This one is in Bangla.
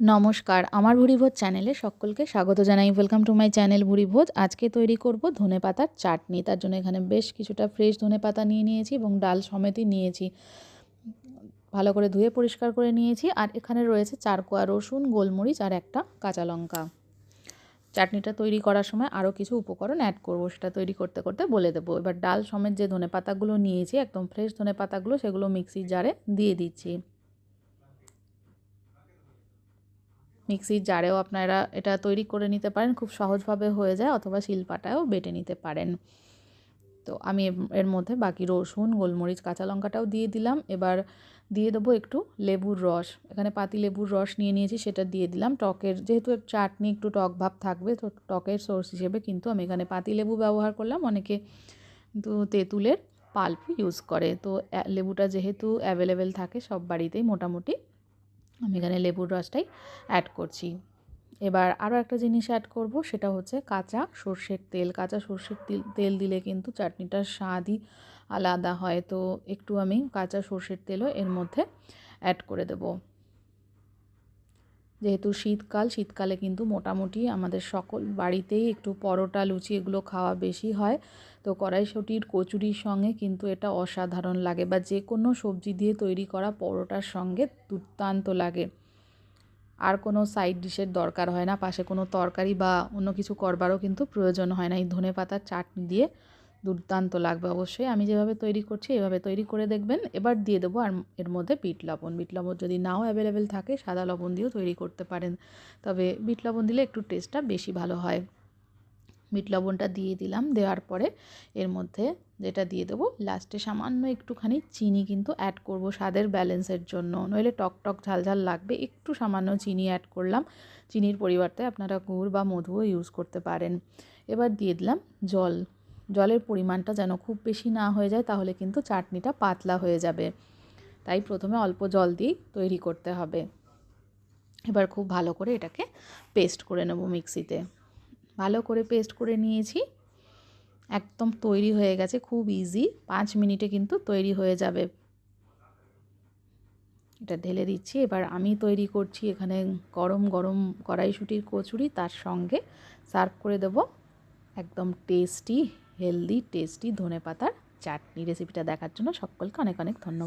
নমস্কার, আমার ভুরিভোজ চ্যানেলে সকলকে স্বাগত জানাই। Welcome to my channel Bhurivoj. আজকে তৈরি করব ধনে পাতার চাটনি। তার জন্য এখানে বেশ কিছুটা ফ্রেশ ধনে পাতা নিয়ে নিয়েছি এবং ডাল সমেতই নিয়েছি। ভালো করে ধুয়ে পরিষ্কার করে নিয়েছি। আর এখানে রয়েছে চার কোয়া রসুন, গোলমরিচ আর একটা কাঁচা লঙ্কা। চাটনিটা তৈরি করার সময় আরও কিছু উপকরণ অ্যাড করব, সেটা তৈরি করতে করতে বলে দেবো। এবার ডাল সমেত যে ধনে পাতাগুলো নিয়েছি, একদম ফ্রেশ ধনে পাতাগুলো, সেগুলো মিক্সির জারে দিয়ে দিচ্ছি। মিক্সির জারেও আপনারা এটা তৈরি করে নিতে পারেন। খুব সহজভাবে হয়ে যায় অথবা শিলপাটায়ও বেটে নিতে পারেন। তো আমি এর মধ্যে বাকি রসুন, গোলমরিচ, কাঁচা লঙ্কাটাও দিয়ে দিলাম। এবার দিয়ে দেবো একটু লেবুর রস। এখানে পাতি লেবুর রস নিয়ে নিয়েছি, সেটা দিয়ে দিলাম। টকের, যেহেতু চাটনি একটু টক ভাব থাকবে, তো টকের সোর্স হিসেবে কিন্তু আমি এখানে পাতি লেবু ব্যবহার করলাম। অনেকে কিন্তু তেঁতুলের পাল্প ইউজ করে। তো লেবুটা যেহেতু অ্যাভেলেবেল থাকে সব বাড়িতেই মোটামুটি। আমি এখানে লেবুর রসটাই অ্যাড করছি। এবার আরও একটা জিনিস অ্যাড করব, সেটা হচ্ছে কাঁচা সর্ষের তেল। কাঁচা সর্ষের তেল দিলে কিন্তু চাটনিটার স্বাদই আলাদা হয়। তো একটু আমি কাঁচা সর্ষের তেলও এর মধ্যে অ্যাড করে দেবো। যেহেতু শীতকাল, শীতকালে কিন্তু মোটামুটি আমাদের সকল বাড়িতেই একটু পরোটা, লুচি এগুলো খাওয়া বেশি হয়। তো কড়াইশুটির কচুরির সঙ্গে কিন্তু এটা অসাধারণ লাগে বা যে কোনো সবজি দিয়ে তৈরি করা পরোটার সঙ্গে দুর্দান্ত লাগে। আর কোনো সাইড ডিশের দরকার হয় না, পাশে কোনো তরকারি বা অন্য কিছু করবারও কিন্তু প্রয়োজন হয় না। এই ধনে পাতার চাটনি দিয়ে দুর্দান্ত লাগবে অবশ্যই। আমি যেভাবে তৈরি করছি, এভাবে তৈরি করে দেখবেন। এবার দিয়ে দেবো আর এর মধ্যে বিট লবণ। বিট লবণ যদি নাও অ্যাভেলেবেল থাকে, সাদা লবণ দিয়েও তৈরি করতে পারেন। তবে বিট লবণ দিলে একটু টেস্টটা বেশি ভালো হয়। বিট লবণটা দিয়ে দিলাম, দেওয়ার পরে এর মধ্যে যেটা দিয়ে দেবো লাস্টে সামান্য একটুখানি চিনি কিন্তু অ্যাড করব স্বাদের ব্যালেন্সের জন্য। নইলে টক টক ঝাল ঝাল লাগবে, একটু সামান্য চিনি অ্যাড করলাম। চিনির পরিবর্তে আপনারা গুড় বা মধুও ইউজ করতে পারেন। এবার দিয়ে দিলাম জল। জলের পরিমাণটা যেন খুব বেশি না হয়ে যায়, তাহলে কিন্তু চাটনিটা পাতলা হয়ে যাবে। তাই প্রথমে অল্প জল দিয়েই তৈরি করতে হবে। এবার খুব ভালো করে এটাকে পেস্ট করে নেব মিক্সিতে। ভালো করে পেস্ট করে নিয়েছি। একদম তৈরি হয়ে গেছে, খুব ইজি পাঁচ মিনিটে কিন্তু তৈরি হয়ে যাবে। এটা ঢেলে দিচ্ছি। এবার আমি তৈরি করছি এখানে গরম গরম কড়াইশুটির কচুরি, তার সঙ্গে সার্ভ করে দেব। একদম টেস্টি হেলদি টেস্টি ধনে পাতার চাটনি রেসিপিটা দেখার জন্য সকলকে অনেক অনেক ধন্যবাদ।